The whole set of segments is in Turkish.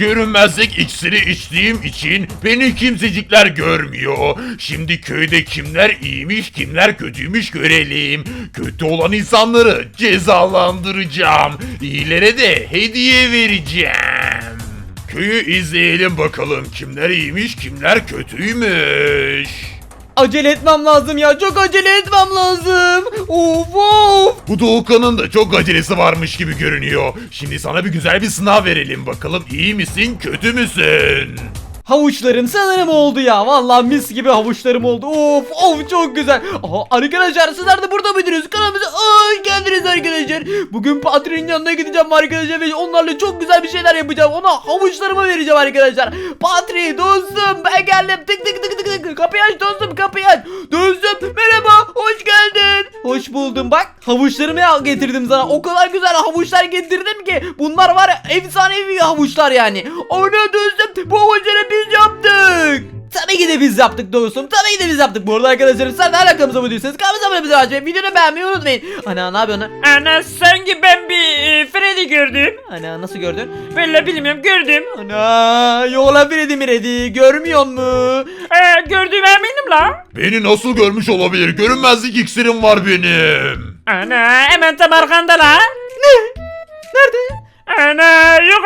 Görünmezlik iksiri içtiğim için beni kimsecikler görmüyor. Şimdi köyde kimler iyiymiş kimler kötüymüş görelim. Kötü olan insanları cezalandıracağım. İyilere de hediye vereceğim. Köyü izleyelim bakalım kimler iyiymiş kimler kötüymüş. Acele etmem lazım ya. Çok acele etmem lazım. Of of. Bu Doğukan'ın da çok acelesi varmış gibi görünüyor. Şimdi sana bir güzel bir sınav verelim bakalım iyi misin kötü müsün? Havuçlarım sanırım oldu ya. Vallahi mis gibi havuçlarım oldu. Of of çok güzel. Aha, arkadaşlar sizler de burada mıydınız? Kanalımıza hoş geldiniz arkadaşlar. Bugün Patreon'un yanına gideceğim arkadaşlar ve onlarla çok güzel bir şeyler yapacağım. Ona havuçlarımı vereceğim arkadaşlar. Patri dostum ben geldim. Tık tık tık tık tık. Kapıyı aç dostum kapıyı aç. Dostum merhaba hoş geldin. Hoş buldum bak havuçlarımı getirdim sana. O kadar güzel havuçlar getirdim ki. Bunlar var efsanevi havuçlar yani. Ana dostum bu havuçları biz yaptık. Tabii ki de biz yaptık dostum. Tabii ki de biz yaptık. Bu arada arkadaşlarım sen de alakamıza mı diyorsanız kanalımıza abone olmayı açmayı videoyu beğenmeyi unutmayın. Ana ne yapıyorsun? Ana sanki ben bir e, Freddy gördüm. Ana nasıl gördün? Vallahi bilmiyorum gördüm. Ana yola edim redi görmüyor mu? Ee, gördüğüme eminim la. Beni nasıl görmüş olabilir? Görünmezlik iksirim var benim. Ana hemen tam arkanda la. Nerede? Ana yukarıda.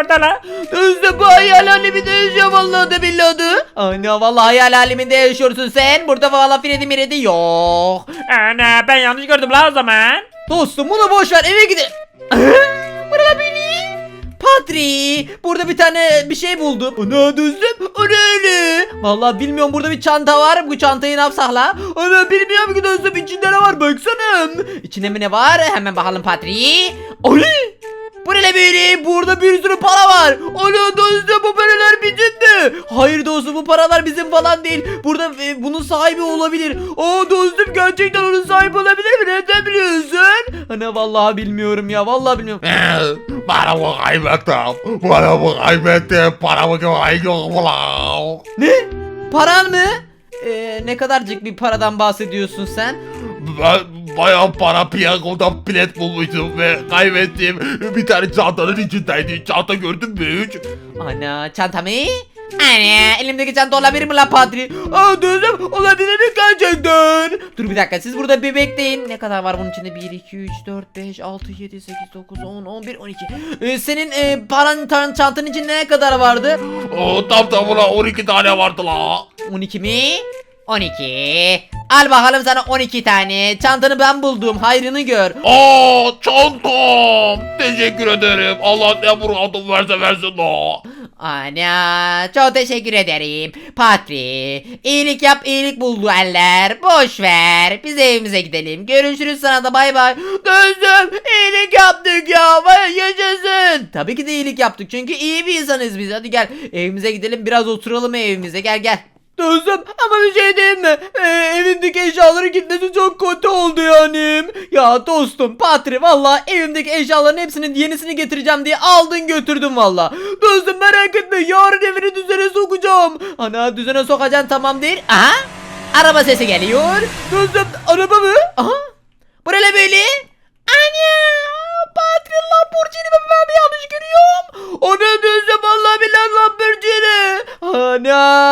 Orada la. Özde bu hayal aleminde yaşıyor vallahi de billahi de. Ana vallahi hayal aleminde yaşıyorsun sen. Burada vallahi Freddy miredi yok. Ana ben yanlış gördüm la o zaman. Dostum bunu boş ver eve gidelim. Burada beni. Patri, burada bir tane bir şey buldum. Ana o ne öyle? Vallahi bilmiyorum burada bir çanta var. Bu çantayı ne yapsak la? Ana bilmiyorum ki dostum içinde ne var baksana. İçinde mi ne var? Hemen bakalım Patri. Ay! Bu ne böyle? Burada bir sürü para var. Ana dostum bu paralar bizim mi? Hayır dostum bu paralar bizim falan değil. Burada e, bunun sahibi olabilir. Aa dostum gerçekten onun sahibi olabilir mi? Nereden biliyorsun? Ana vallahi bilmiyorum ya. Vallahi bilmiyorum. Paramı kaybettim. Paramı kaybettim. Paramı kaybettim. Ne? Paran mı? Ee, ne kadarcık bir paradan bahsediyorsun sen? Ben bayağı para piyangoda bilet bulmuştum ve kaybettim. Bir tane çantanın içindeydi. Çanta gördün mü hiç? Ana çantamı? Ana elimdeki çanta olabilir mi lan Patri? Aa dostum olabilir mi gerçekten? Dur bir dakika siz burada bir bekleyin. Ne kadar var bunun içinde? 1, 2, 3, 4, 5, 6, 7, 8, 9, 10, 11, 12. Ee, senin e, paran tan- çantanın içinde ne kadar vardı? O tam tamına 12 tane vardı la. 12 mi? 12. Al bakalım sana 12 tane. Çantanı ben buldum. Hayrını gör. Aa çantam. Teşekkür ederim. Allah ne muradım verse versin la. Ana çok teşekkür ederim. Patri iyilik yap iyilik buldu eller. Boş ver. Biz evimize gidelim. Görüşürüz sana da bay bay. Dostum iyilik yaptık ya. Vay yaşasın. Tabii ki de iyilik yaptık. Çünkü iyi bir insanız biz. Hadi gel evimize gidelim. Biraz oturalım evimize. Gel gel. Dostum ama bir şey diyeyim mi? Ee, evimdeki eşyaların gitmesi çok kötü oldu yani. Ya dostum Patri valla evimdeki eşyaların hepsinin yenisini getireceğim diye aldın götürdün valla. Dostum merak etme yarın evini düzene sokacağım. Ana düzene sokacaksın tamam değil. Aha araba sesi geliyor. Dostum araba mı? Aha bu ne böyle? Ana Patri Lamborghini mi ben mi yanlış görüyorum? Ana dostum vallahi billahi Lamborghini. Ana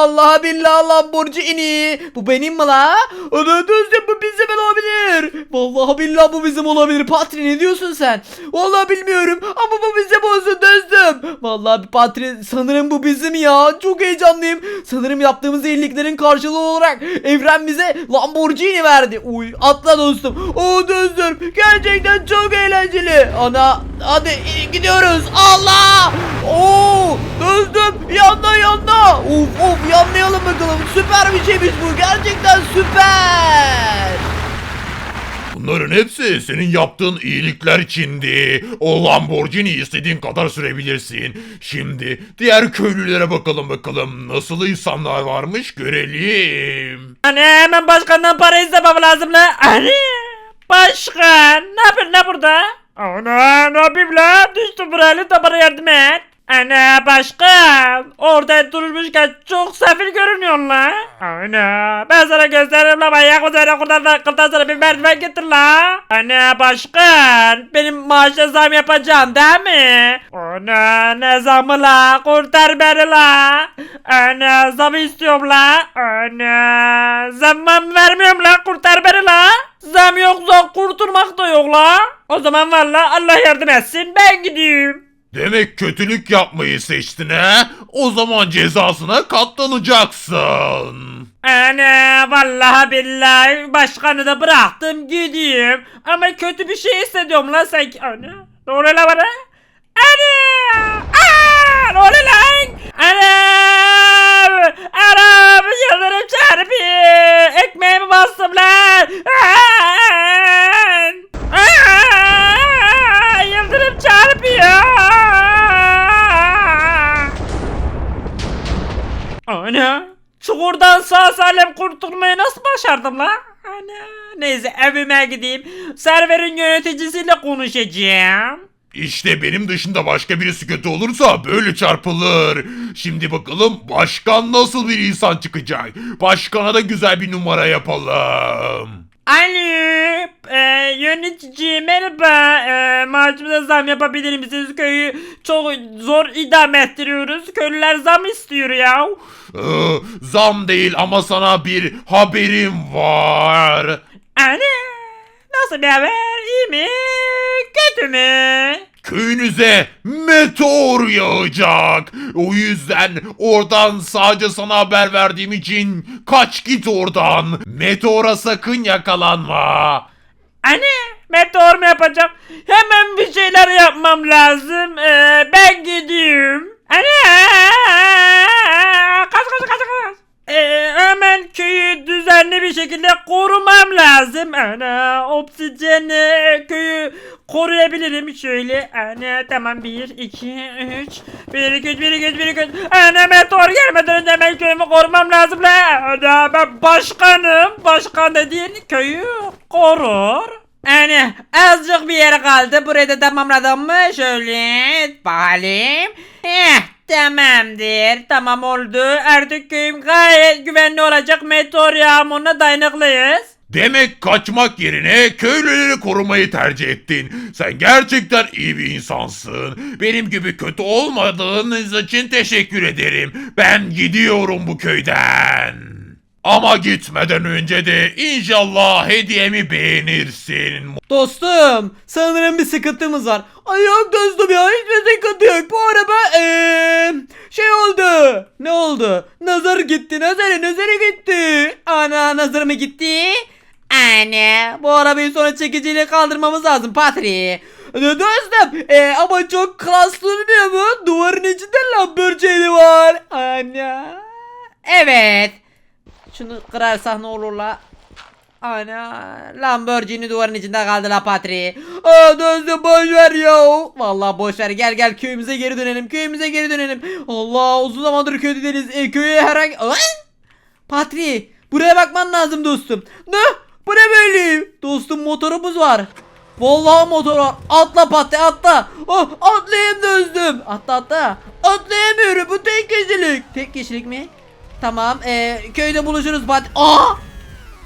vallahi billahi Lamborghini. Bu benim mi la? Ana dostum bu bizim olabilir. Vallahi billahi bu bizim olabilir. Patri ne diyorsun sen? Vallahi bilmiyorum ama bu bizim olsun dostum. Vallahi Patri sanırım bu bizim ya. Çok heyecanlıyım. Sanırım yaptığımız iyiliklerin karşılığı olarak evren bize Lamborghini verdi. Uy atla dostum. O dostum gerçekten çok eğlenceli. Ana hadi gidiyoruz. Allah! Oo dostum yanla yanla. Of of yanlayalım bakalım. Süper bir şeymiş bu. Gerçekten süper. Bunların hepsi senin yaptığın iyilikler içindi. O Lamborghini istediğin kadar sürebilirsin. Şimdi diğer köylülere bakalım bakalım nasıl insanlar varmış görelim. Ana hemen başkandan para istemem lazım la. Ana. Başkan ne yapıyorsun la burada? Ana ne yapayım la? Düştüm buraya lütfen bana yardım et. Ana başkan. Orada durmuşken çok sefil görünüyorsun la. Ana ben sana gösteririm la manyak mısın? Kurtar kurtarsana bir merdiven getir la. Ana başkan. Benim maaşa zam yapacaksın değil mi? Ana ne zamı la? Kurtar beni la. Ana zam istiyorum la. Ana zaman vermiyorum la. Kurtar beni la. Zam yoksa kurtulmak da yok la. O zaman valla Allah yardım etsin ben gideyim. Demek kötülük yapmayı seçtin he? O zaman cezasına katlanacaksın. Ana vallahi billahi başkanı da bıraktım gideyim. Ama kötü bir şey hissediyorum lan sanki. Ana oluyor lan bana? Ana! Aa, ne oluyor lan? Ana! Ana! Yıldırım çarpıyor. Ekmeğimi bastım lan. Aa! Aa! Yıldırım çarpıyor. Ana! Çukurdan sağ salim kurtulmayı başardım la? Ana! Neyse evime gideyim. Serverin yöneticisiyle konuşacağım. İşte benim dışında başka birisi kötü olursa böyle çarpılır. Şimdi bakalım başkan nasıl bir insan çıkacak. Başkana da güzel bir numara yapalım. Alo, e, yönetici merhaba. E, maaşımıza zam yapabilir misiniz? Köyü çok zor idame ettiriyoruz. Köylüler zam istiyor ya. Ee, zam değil ama sana bir haberim var. Ana! Nasıl bir haber? İyi mi? Kötü mü? Köyünüze meteor yağacak. O yüzden oradan sadece sana haber verdiğim için kaç git oradan. Meteora sakın yakalanma. Anne meteor mu yapacağım? Hemen bir şeyler yapmam lazım. Ee, ben gidiyorum. Anne! Kaç kaç kaç kaç. Ee, hemen köyü düzenli bir şekilde korumam lazım. Ana oksijenle köyü koruyabilirim şöyle. Ana tamam 1 2 3 1 2 3 1 2 3 1 2 3 Ana meteor gelmeden önce hemen köyümü korumam lazım la. Ana ben başkanım. Başkan dediğin köyü korur. Yani azıcık bir yer kaldı. Burayı da tamamladım mı? Şöyle bakalım. Eh tamamdır. Tamam oldu. Artık köyüm gayet güvenli olacak. Meteor yağmuruna dayanıklıyız. Demek kaçmak yerine köylüleri korumayı tercih ettin. Sen gerçekten iyi bir insansın. Benim gibi kötü olmadığınız için teşekkür ederim. Ben gidiyorum bu köyden. Ama gitmeden önce de inşallah hediyemi beğenirsin. Dostum sanırım bir sıkıntımız var. Ay yok dostum ya hiçbir sıkıntı yok. Bu araba eee şey oldu. Ne oldu? Nazar gitti nazarı nazarı gitti. Ana nazar mı gitti? Anne bu arabayı sonra çekiciyle kaldırmamız lazım Patri. Dostum e, ama çok klas durmuyor mu? Duvarın içinde Lamborghini var. Anne. Evet. Şunu kırarsak ne olur la? Ana Lamborghini duvarın içinde kaldı la Patri. Aa dostum boş ver ya. Vallahi boş ver gel gel köyümüze geri dönelim köyümüze geri dönelim. Allah uzun zamandır köyde değiliz. E, köye herhangi... Patri buraya bakman lazım dostum. Ne? Bu ne böyle? Dostum motorumuz var. Vallahi motor var. Atla Patri atla. Oh atlayayım dostum. Atla atla. Atlayamıyorum bu tek kişilik. Tek kişilik mi? Tamam ee, köyde buluşuruz Patri. Aa!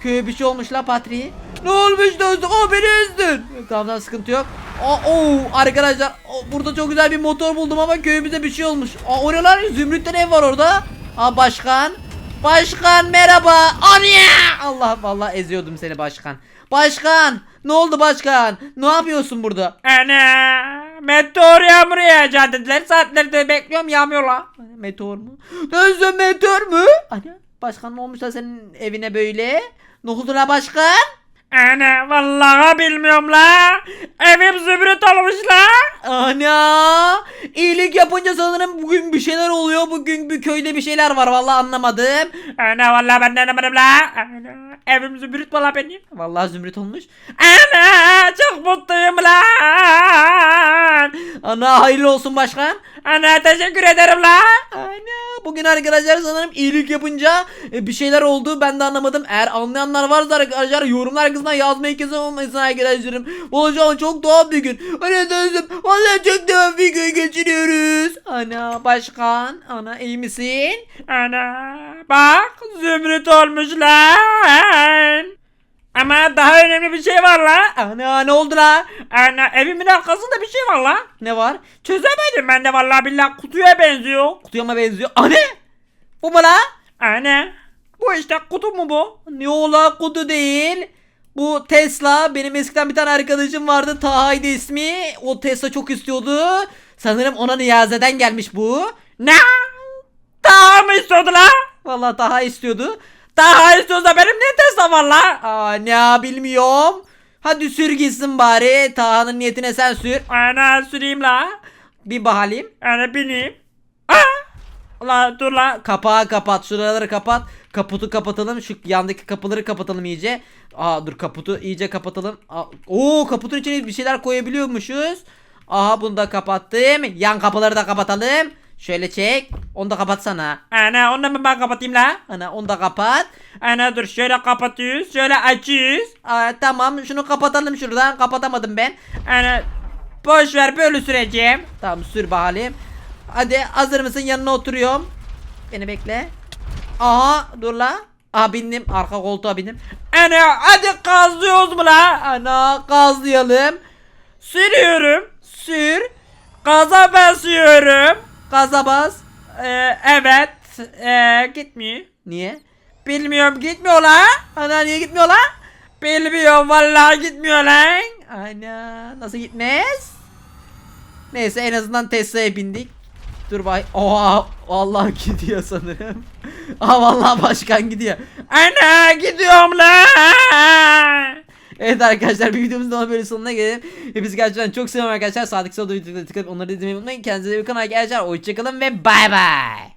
Köye bir şey olmuş la Patri. Ne olmuş dostum? O beni üzdün. Tamam sıkıntı yok. Aa, oo, arkadaşlar o, burada çok güzel bir motor buldum ama köyümüze bir şey olmuş. Aa, o ne lan? Zümrüt'ten ev var orada. Aa başkan. Başkan merhaba. Anya! Allah vallahi eziyordum seni başkan. Başkan. Ne oldu başkan? Ne yapıyorsun burada? Ana meteor yağmuru yağacak dediler. Saatlerdir bekliyorum yağmıyor la. Meteor mu? Nasıl meteor mu? Ana başkan ne olmuş da senin evine böyle? Ne oldu la başkan? Ana vallahi bilmiyorum la. Evim zümrüt olmuş la. Ana! İyilik yapınca sanırım bugün bir şeyler oluyor. Bugün bir köyde bir şeyler var vallahi anlamadım. Ana vallahi ben de anlamadım la. Ana evim zümrüt valla benim. Vallahi zümrüt olmuş. Ana çok mutluyum la. Ana hayırlı olsun başkan. Ana teşekkür ederim la. Ana Bugün arkadaşlar sanırım iyilik yapınca e, bir şeyler oldu. Ben de anlamadım. Eğer anlayanlar varsa arkadaşlar yorumlar kısmına yazmayı kesin olmasın arkadaşlarım. Olacağım çok doğal bir gün. Hani dostum vallahi çok doğal bir gün geçiriyoruz. Ana başkan. Ana iyi misin? Ana bak zümrüt olmuşlar. Ama daha önemli bir şey var la. Ana ne oldu la? Ana evimin arkasında bir şey var la. Ne var? Çözemedim ben de vallahi billahi kutuya benziyor. Kutuya mı benziyor? Ana! Bu mu la? Ana bu işte kutu mu bu? Ne ola kutu değil. Bu Tesla benim eskiden bir tane arkadaşım vardı Taha'ydı ismi. O Tesla çok istiyordu. Sanırım ona niyazeden gelmiş bu. Ne? Daha mı istiyordu la? Vallahi Taha istiyordu. Daha istiyorsa benim ne Tesla var la? Aa ne bilmiyorum. Hadi sür gitsin bari. Taha'nın niyetine sen sür. Ana süreyim la. Bir bahalim. Ana bineyim. Aa! La dur la. Kapağı kapat. Şuraları kapat. Kaputu kapatalım. Şu yandaki kapıları kapatalım iyice. Aa dur kaputu iyice kapatalım. Aa, oo kaputun içine bir şeyler koyabiliyormuşuz. Aha bunu da kapattım. Yan kapıları da kapatalım. Şöyle çek. Onu da kapatsana. Ana onu da mı ben kapatayım la? Ana onu da kapat. Ana dur şöyle kapatıyoruz. Şöyle açıyoruz. Aa, tamam şunu kapatalım şuradan. Kapatamadım ben. Ana boş ver böyle süreceğim. Tamam sür bakalım. Hadi hazır mısın? Yanına oturuyorum. Beni bekle. Aha dur la. Aha bindim. Arka koltuğa bindim. Ana hadi kazıyoruz mu la? Ana gazlayalım. Sürüyorum. Sür. Gaza basıyorum. Gaza bas. Ee, evet. Ee, gitmiyor. Niye? Bilmiyorum gitmiyor la. Ana niye gitmiyor lan? Bilmiyorum vallahi gitmiyor lan. Ana nasıl gitmez? Neyse en azından Tesla'ya bindik. Dur bay. Oha vallahi gidiyor sanırım. Aa vallahi başkan gidiyor. Ana gidiyorum la. Evet arkadaşlar bir videomuzun daha böyle sonuna gelelim. Hepinizi gerçekten çok seviyorum arkadaşlar. Sağdaki solda videoda tıklayıp onları izlemeyi unutmayın. Kendinize iyi bakın arkadaşlar. Hoşçakalın ve bay bay.